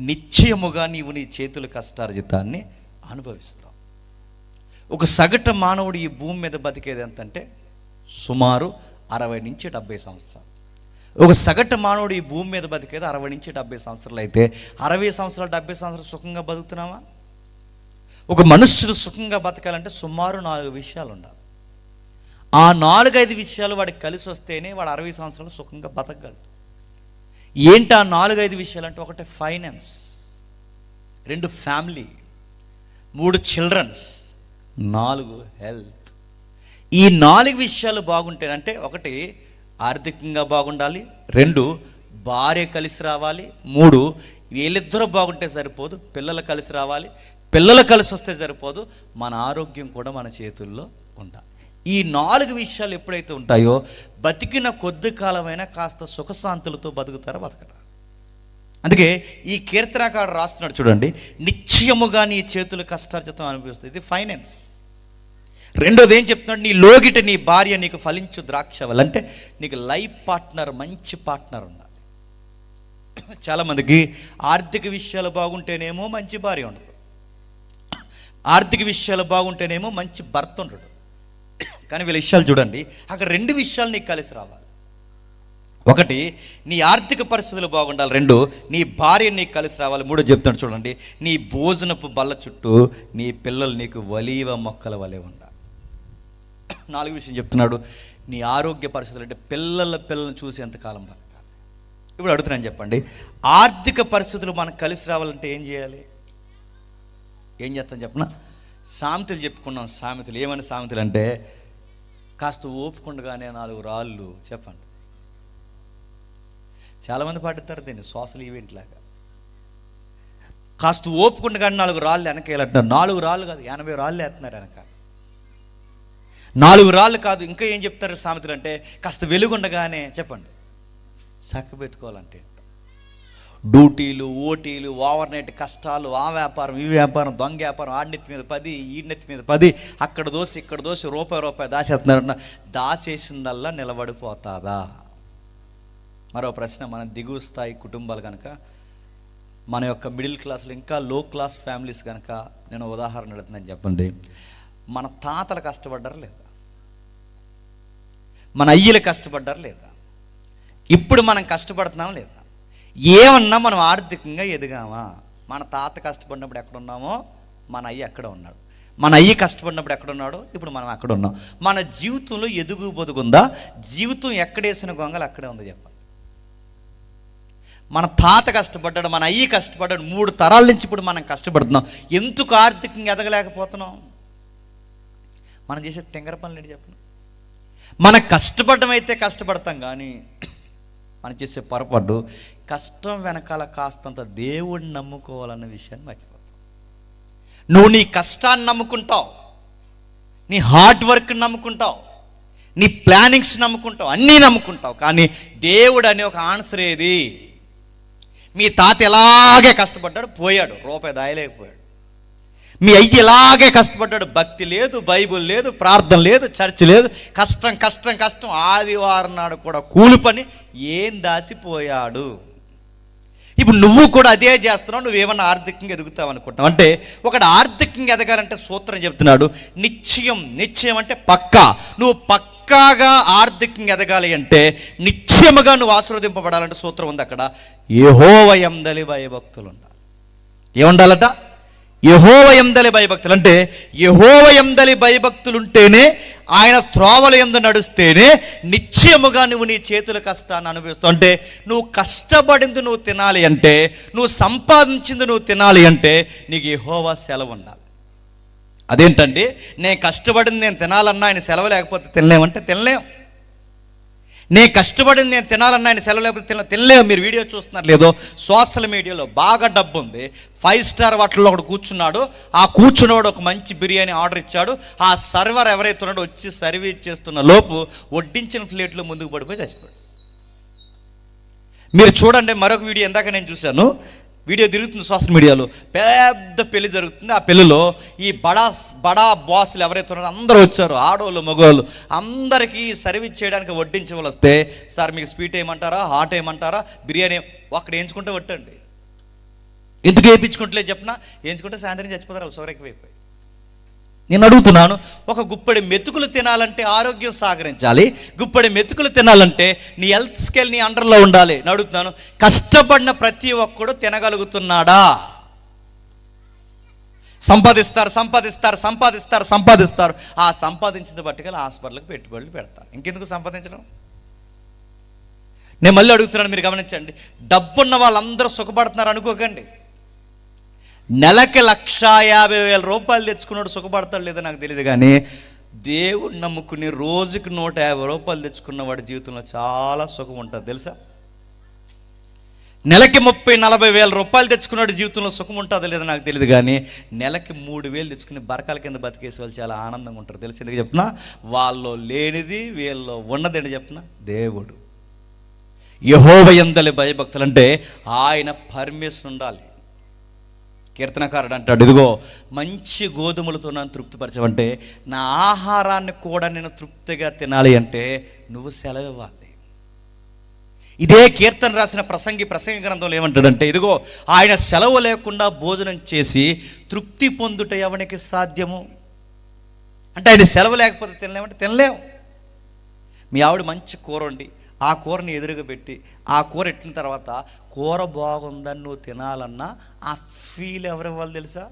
నిశ్చయముగా నీవు నీ చేతుల కష్టార్జితాన్ని అనుభవిస్తావు. ఒక సగటు మానవుడు ఈ భూమి మీద బతికేది ఎంతంటే సుమారు అరవై నుంచి డెబ్బై సంవత్సరాలు. ఒక సగటు మానవుడు ఈ భూమి మీద బతికేది అరవై నుంచి డెబ్బై సంవత్సరాలు అయితే అరవై సంవత్సరాలు డెబ్బై సంవత్సరాలు సుఖంగా బతుకుతున్నావా? ఒక మనుష్యుడు సుఖంగా బతకాలంటే సుమారు నాలుగు విషయాలు ఉండాలి. ఆ నాలుగైదు విషయాలు వాడికి కలిసి వస్తేనే వాడు అరవై సంవత్సరాలు సుఖంగా బతకగలడు. ఏంటి ఆ నాలుగైదు విషయాలు అంటే ఒకటి ఫైనాన్స్ రెండు ఫ్యామిలీ మూడు చిల్డ్రన్స్ నాలుగు హెల్త్. ఈ నాలుగు విషయాలు బాగుంటేనంటే ఒకటి ఆర్థికంగా బాగుండాలి రెండు భార్య కలిసి రావాలి మూడు వీళ్ళిద్దరూ బాగుంటే సరిపోదు పిల్లలు కలిసి రావాలి పిల్లలు కలిసి వస్తే సరిపోదు మన ఆరోగ్యం కూడా మన చేతుల్లో ఉండాలి. ఈ నాలుగు విషయాలు ఎప్పుడైతే ఉంటాయో బతికిన కొద్ది కాలమైనా కాస్త సుఖశాంతులతో బతుకుతారో బతకరా? అందుకే ఈ కీర్తనకాడు రాస్తున్నాడు చూడండి నిశ్చయముగా నీ చేతులు కష్టార్జితం అనిపిస్తుంది ఇది ఫైనాన్స్. రెండోది ఏం చెప్తున్నాడు? నీ లోగిట నీ భార్య నీకు ఫలించు ద్రాక్ష అంటే నీకు లైఫ్ పార్ట్నర్ మంచి పార్ట్నర్ ఉండాలి. చాలామందికి ఆర్థిక విషయాలు బాగుంటేనేమో మంచి భార్య ఉండదు. ఆర్థిక విషయాలు బాగుంటేనేమో మంచి భర్త ఉండడు. కానీ వీళ్ళ విషయాలు చూడండి. అక్కడ రెండు విషయాలు నీకు కలిసి రావాలి. ఒకటి నీ ఆర్థిక పరిస్థితులు బాగుండాలి. రెండు నీ భార్య నీకు కలిసి రావాలి. మూడో చెప్తాను చూడండి. నీ భోజనపు బల్ల చుట్టూ నీ పిల్లలు నీకు వలీవ మొక్కల వలె ఉండాలి. నాలుగు విషయం చెప్తున్నాడు. నీ ఆరోగ్య పరిస్థితులు అంటే పిల్లల పిల్లల్ని చూసి ఎంతకాలం బతకాలి. ఇప్పుడు అడుగుతున్నాను చెప్పండి. ఆర్థిక పరిస్థితులు మనకు కలిసి రావాలంటే ఏం చేయాలి? ఏం చేస్తాను చెప్పనా? సామెతలు చెప్పుకున్నాం. సామెతలు ఏమని సామెతలు అంటే కాస్త ఓపుకుండగానే నాలుగు రాళ్ళు చెప్పండి. చాలామంది పాటిస్తారు దీన్ని సోషల్ ఈవెంట్ లాగా. కాస్త ఓపుకుండగానే నాలుగు రాళ్ళు వెనక వెనకేలంటున్నారు నాలుగు రాళ్ళు కాదు ఎనభై రాళ్ళు వేస్తున్నారు వెనక. నాలుగు రాళ్ళు కాదు ఇంకా ఏం చెప్తారు సామెతలు అంటే కాస్త వెలుగుండగానే చెప్పండి. చక్క పెట్టుకోవాలంటే డ్యూటీలు ఓటీలు ఓవర్ నైట్ కష్టాలు ఆ వ్యాపారం ఈ వ్యాపారం దొంగ వ్యాపారం ఆడినెత్తి మీద పది ఈడినెత్తి మీద పది అక్కడ దోసి ఇక్కడ దోసి రూపాయి రూపాయి దాచేస్తున్నారన్న దాచేసిందల్లా నిలబడిపోతాదా? మరో ప్రశ్న మన దిగువ స్థాయి కుటుంబాలు కనుక మన యొక్క మిడిల్ క్లాస్లో ఇంకా లో క్లాస్ ఫ్యామిలీస్ కనుక నేను ఉదాహరణ అడుగుతున్నాను చెప్పండి. మన తాతలు కష్టపడ్డారు లేదా? మన అయ్యలు కష్టపడ్డారు లేదా? ఇప్పుడు మనం కష్టపడుతున్నాం లేదా? ఏమన్నా మనం ఆర్థికంగా ఎదిగామా? మన తాత కష్టపడినప్పుడు ఎక్కడ ఉన్నామో మన అయ్య ఎక్కడ ఉన్నాడు. మన అయ్యి కష్టపడినప్పుడు ఎక్కడ ఉన్నాడో ఇప్పుడు మనం అక్కడ ఉన్నాం. మన జీవితంలో ఎదుగు బతుకుందా జీవితం ఎక్కడేసిన గొంగలు అక్కడే ఉంది చెప్పాలి మన తాత కష్టపడ్డాడు మన అయ్యి కష్టపడ్డాడు మూడు తరాల నుంచి ఇప్పుడు మనం కష్టపడుతున్నాం. ఎందుకు ఆర్థికంగా ఎదగలేకపోతున్నాం? మనం చేసే తింగర పనులు ఏంటి చెప్పండి? మన కష్టపడడం అయితే కష్టపడతాం కానీ మనం చేసే పొరపాటు కష్టం వెనకాల కాస్తంత దేవుడిని నమ్ముకోవాలన్న విషయాన్ని మర్చిపోతావు. నువ్వు నీ కష్టాన్ని నమ్ముకుంటావు. నీ హార్డ్ వర్క్ నమ్ముకుంటావు. నీ ప్లానింగ్స్ నమ్ముకుంటావు. అన్నీ నమ్ముకుంటావు. కానీ దేవుడు అనే ఒక ఆన్సర్ ఏది? మీ తాత ఎలాగే కష్టపడ్డాడు? పోయాడు. రూపాయి దాయలేకపోయాడు. మీ అయ్యి ఇలాగే కష్టపడ్డాడు? భక్తి లేదు బైబుల్ లేదు ప్రార్థన లేదు చర్చ్ లేదు. కష్టం కష్టం కష్టం. ఆదివారం నాడు కూడా కూలి పని. ఏం దాసిపోయాడు? ఇప్పుడు నువ్వు కూడా అదే చేస్తున్నావు నువ్వేమన్నా ఆర్థికంగా ఎదుగుతావు అనుకుంటున్నావు? అంటే ఒకడు ఆర్థికంగా ఎదగాలంటే సూత్రం చెప్తున్నాడు నిశ్చయం నిశ్చయం అంటే పక్కా. నువ్వు పక్కాగా ఆర్థికంగా ఎదగాలి అంటే నిశ్చయముగా నువ్వు ఆశీర్వదింపబడాలంటే సూత్రం ఉంది అక్కడ. యహోవయందలి భయభక్తులు ఉండాలి ఏముండాలట? యహోవయందలి భయభక్తులు. అంటే యహోవయందలి భయభక్తులు ఉంటేనే ఆయన త్రోవల ఎందు నడుస్తేనే నిశ్చయముగా నువ్వు నీ చేతుల కష్టాన్ని అనుభవిస్తావు. అంటే నువ్వు కష్టపడింది నువ్వు తినాలి అంటే నువ్వు సంపాదించింది నువ్వు తినాలి అంటే నీకు యహోవా సెలవు ఉండాలి. అదేంటండి? నేను కష్టపడింది నేను తినాలన్నా ఆయన సెలవు లేకపోతే తినలేమంటే తినలేం. నేను కష్టపడింది నేను తినాలన్నా ఆయన సెలవు లేకపోతే తిన తినలేము మీరు వీడియో చూస్తున్నారు లేదో? సోషల్ మీడియాలో బాగా డబ్బు ఉంది. ఫైవ్ స్టార్ వాటిల్లో ఒకడు కూర్చున్నాడు. ఆ కూర్చున్నవాడు ఒక మంచి బిర్యానీ ఆర్డర్ ఇచ్చాడు. ఆ సర్వర్ ఎవరైతే ఉన్నాడో వచ్చి సర్వీస్ చేస్తున్న లోపు వడ్డించిన ప్లేట్లో ముందుకు పడిపోయి చచ్చిపోయాడు. మీరు చూడండి మరొక వీడియో ఇందాక నేను చూశాను. వీడియో తిరుగుతుంది సోషల్ మీడియాలో. పెద్ద పెళ్ళి జరుగుతుంది. ఆ పెళ్ళిలో ఈ బడా బడా బాసులు ఎవరైతే ఉన్నారో అందరూ వచ్చారు. ఆడవాళ్ళు మగవాళ్ళు అందరికీ సర్వీస్ చేయడానికి వడ్డించే వాళ్ళు వస్తే సార్ మీకు స్వీట్ ఏమంటారా హాట్ ఏమంటారా బిర్యానీ అక్కడ వేయించుకుంటే వట్టండి. ఎందుకు వేయించుకుంటలేదు చెప్పనా? వేయించుకుంటే సాయంత్రం చచ్చిపోతారు వాళ్ళు షుగర్ నేను అడుగుతున్నాను ఒక గుప్పడి మెతుకులు తినాలంటే ఆరోగ్యం సహకరించాలి. గుప్పడి మెతుకులు తినాలంటే నీ హెల్త్ స్కేల్ నీ అండర్లో ఉండాలి. నేను అడుగుతున్నాను కష్టపడిన ప్రతి ఒక్కడు తినగలుగుతున్నాడా? సంపాదిస్తారు సంపాదిస్తారు సంపాదిస్తారు సంపాదిస్తారు. ఆ సంపాదించిన బట్టిగా హాస్పిటల్కి పెట్టుబడులు పెడతారు. ఇంకెందుకు సంపాదించడం? నేను మళ్ళీ అడుగుతున్నాను మీరు గమనించండి. డబ్బున్న వాళ్ళందరూ సుఖపడుతున్నారు అనుకోకండి. నెలకి లక్ష యాభై వేల రూపాయలు తెచ్చుకున్నాడు సుఖపడతాడు లేదో నాకు తెలియదు కానీ దేవుడు నమ్ముకుని రోజుకి నూట యాభై రూపాయలు తెచ్చుకున్న వాడి జీవితంలో చాలా సుఖం ఉంటుంది తెలుసా? నెలకి ముప్పై నలభై వేల రూపాయలు తెచ్చుకున్నాడు జీవితంలో సుఖం ఉంటుందో లేదో నాకు తెలియదు కానీ నెలకి మూడు వేలు తెచ్చుకుని బరకాల కింద బతికేసే వాళ్ళు చాలా ఆనందంగా ఉంటారు తెలిసి ఎందుకు చెప్పిన వాళ్ళు లేనిది వీళ్ళలో ఉన్నది అని చెప్పిన దేవుడు. యహోవయందలి భయభక్తులు అంటే ఆయన పర్మిషన్ ఉండాలి. కీర్తనకారుడు అంటాడు ఇదిగో మంచి గోధుమలతో నన్ను తృప్తిపరచమంటే నా ఆహారాన్ని కూడా నేను తృప్తిగా తినాలి అంటే నువ్వు సెలవు ఇవ్వాలి. ఇదే కీర్తన రాసిన ప్రసంగి ప్రసంగి గ్రంథంలో ఏమంటాడంటే ఇదిగో ఆయన సెలవు లేకుండా భోజనం చేసి తృప్తి పొందుట ఎవనికి సాధ్యము? అంటే ఆయన సెలవు లేకపోతే తినలేమంటే తినలేం. మీ ఆవిడ మంచి కూర వండి ఆ కూరని ఎదురుగా పెట్టి ఆ కూర ఎట్టిన తర్వాత కూర బాగుందని నువ్వు తినాలన్నా ఆ ఫీల్ ఎవరు ఇవ్వాలి తెలుసా?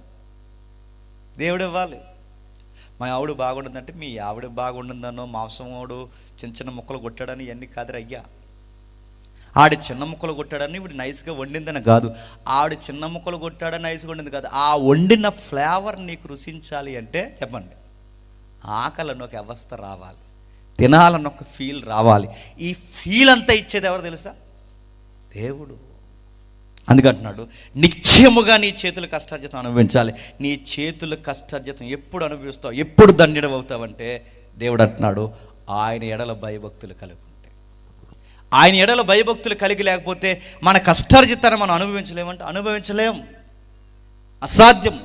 దేవుడు ఇవ్వాలి. మా ఆవిడ బాగుంటుందంటే మీ ఆవిడ బాగుంటుందనో మాంసమోడు చిన్న చిన్న ముక్కలు కొట్టాడని ఇవన్నీ కాదురా అయ్యా. ఆడి చిన్న ముక్కలు కొట్టాడని ఇప్పుడు నైస్గా వండిందని కాదు. ఆడు చిన్న ముక్కలు కొట్టాడని నైస్గా వండింది కాదు. ఆ వండిన ఫ్లేవర్ నీకు రుచించాలి అంటే చెప్పండి. ఆకలి ఒక వ్యవస్థ రావాలి. తినాలన్న ఒక ఫీల్ రావాలి. ఈ ఫీల్ అంతా ఇచ్చేది ఎవరు తెలుసా? దేవుడు. అందుకంటున్నాడు నిత్యముగా నీ చేతుల కష్టార్జితం అనుభవించాలి. నీ చేతుల కష్టార్జితం ఎప్పుడు అనుభవిస్తావు ఎప్పుడు దండడం అవుతావంటే దేవుడు అంటున్నాడు ఆయన ఎడల భయభక్తులు కలిగి ఉంటే ఆయన ఎడల భయభక్తులు కలిగి లేకపోతే మన కష్టార్జితాన్ని మనం అనుభవించలేమంటే అనుభవించలేం. అసాధ్యం.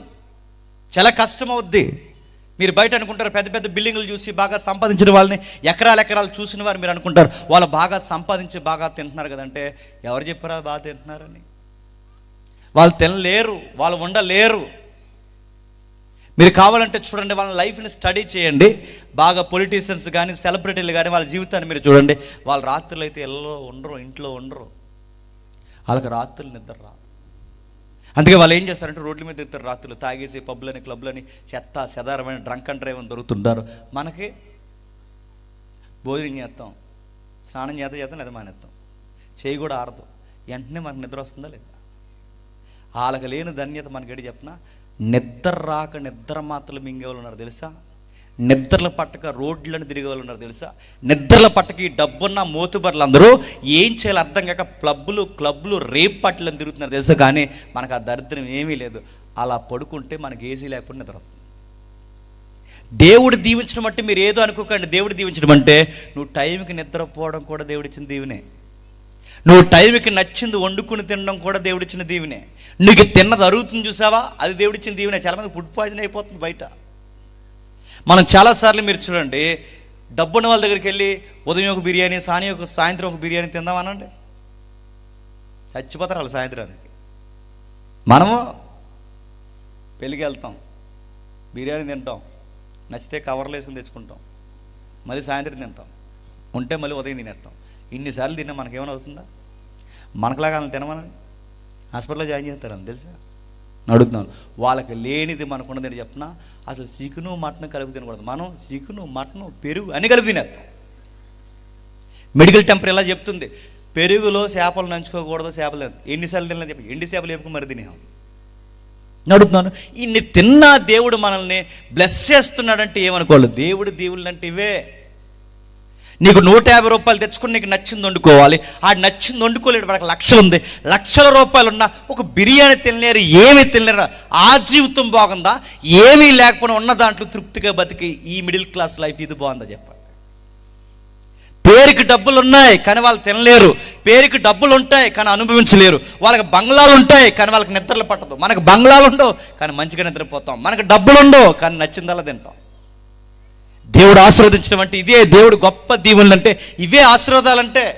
చాలా కష్టం అవుద్ది మీరు బయట అనుకుంటారు పెద్ద పెద్ద బిల్డింగ్లు చూసి బాగా సంపాదించిన వాళ్ళని ఎకరాలు ఎకరాలు చూసిన వారు మీరు అనుకుంటారు. వాళ్ళు బాగా సంపాదించి బాగా తింటున్నారు కదంటే ఎవరు చెప్పారా బాగా తింటున్నారని? వాళ్ళు తినలేరు వాళ్ళు ఉండలేరు మీరు కావాలంటే చూడండి వాళ్ళ లైఫ్ని స్టడీ చేయండి. బాగా పొలిటీషియన్స్ కానీ సెలబ్రిటీలు కానీ వాళ్ళ జీవితాన్ని మీరు చూడండి. వాళ్ళు రాత్రులు అయితే ఎల్లో ఉండరు ఇంట్లో ఉండరు. వాళ్ళకి రాత్రులు నిద్ర రాదు. అందుకే వాళ్ళు ఏం చేస్తారంటే రోడ్ల మీద తిరుగుతారు రాత్రులు. తాగేసి పబ్లని క్లబ్లని చెత్త సెదారమైన డ్రంక్ అండ్ డ్రైవ్ అని దొరుకుతుంటారు. మనకి భోజనం చేస్తాం. స్నానం చేత చేస్తాం లేదా మానేస్తాం. చేయి కూడా ఆరదు. వెంటనే మనకు నిద్ర వస్తుందా లేదా? వాళ్ళకి లేని ధన్యత మనకి చెప్పిన నిద్ర రాక నిద్ర మాత్రలు మింగేవాళ్ళు ఉన్నారు తెలుసా? నిద్రల పట్టక రోడ్లను తిరిగే వాళ్ళు ఉన్నారు తెలుసా? నిద్రల పట్టక డబ్బున్న మోతుబర్లు అందరూ ఏం చేయాలి అర్థం కాక క్లబ్బులు క్లబ్లు రేప్ పట్టలను తిరుగుతున్నారు తెలుసా? కానీ మనకు ఆ దరిద్రం ఏమీ లేదు. అలా పడుకుంటే మనకి ఏసీ లేకుండా నిద్ర వస్తుంది. దేవుడు దీవించడం అంటే మీరు ఏదో అనుకోకండి. దేవుడు దీవించడం అంటే నువ్వు టైంకి నిద్రపోవడం కూడా దేవుడిచ్చిన దీవినే. నువ్వు టైంకి నచ్చింది వండుకుని తినడం కూడా దేవుడిచ్చిన దీవినే. నీకు తిన్నది అరుగుతుంది చూసావా? అది దేవుడిచ్చిన దీవినే. చాలామంది ఫుడ్ పాయిజన్ అయిపోతుంది బయట. మనం చాలాసార్లు మీరు చూడండి డబ్బున్న వాళ్ళ దగ్గరికి వెళ్ళి ఉదయం ఒక బిర్యానీ సాని ఒక సాయంత్రం ఒక బిర్యానీ తిందామనండి చచ్చిపోతారు వాళ్ళు సాయంత్రానికి. మనము పెళ్ళికి వెళ్తాం బిర్యానీ తింటాం నచ్చితే కవర్లు వేసుకుని తెచ్చుకుంటాం మళ్ళీ సాయంత్రం తింటాం ఉంటే మళ్ళీ ఉదయం తినేస్తాం. ఇన్నిసార్లు తిన్నా మనకేమైనా అవుతుందా? మనకులాగా వాళ్ళని తినమని హాస్పిటల్లో జాయిన్ చేస్తారని తెలుసా? నడుతున్నాను వాళ్ళకి లేనిది మనకున్నదని చెప్పిన అసలు చికెను మటన్ కలిపి తినకూడదు. మనం చికెను మటను పెరుగు అన్ని కలిపి తినేస్తాం. మెడికల్ టెంపర్ ఎలా చెప్తుంది? పెరుగులో చేపలు నంచుకోకూడదు చేపలు ఎన్నిసార్లు తినలేదు చెప్పి ఎండి చేపలు వేపుకు మరి తినేహాం నడుతున్నాను ఇన్ని తిన్నా దేవుడు మనల్ని బ్లెస్ చేస్తున్నాడంటే ఏమనుకోవాలి? దేవుడు దేవుళ్ళు అంటే ఇవే. నీకు నూట యాభై రూపాయలు తెచ్చుకుని నీకు నచ్చింది వండుకోవాలి. ఆ నచ్చింది వండుకోలేడు వాడికి లక్షలు ఉంది. లక్షల రూపాయలు ఉన్న ఒక బిర్యానీ తినలేరు ఏమీ తినలేరు. ఆ జీవితం బాగుందా? ఏమీ లేకపోయినా ఉన్న దాంట్లో తృప్తిగా బతికి ఈ మిడిల్ క్లాస్ లైఫ్ ఇది బాగుందా చెప్పండి. పేరుకి డబ్బులు ఉన్నాయి కానీ వాళ్ళు తినలేరు. పేరుకి డబ్బులు ఉంటాయి కానీ అనుభవించలేరు. వాళ్ళకి బంగ్లాలు ఉంటాయి కానీ వాళ్ళకి నిద్రలు పట్టదు. మనకు బంగ్లాలు ఉండవు కానీ మంచిగా నిద్రపోతాం. మనకు డబ్బులు ఉండవు కానీ నచ్చిందల్లా తింటాం. దేవుడు ఆశీర్వదించడం అంటే ఇదే దేవుడు గొప్ప దీవులు అంటే ఇవే ఆశీర్వాదాలంటే.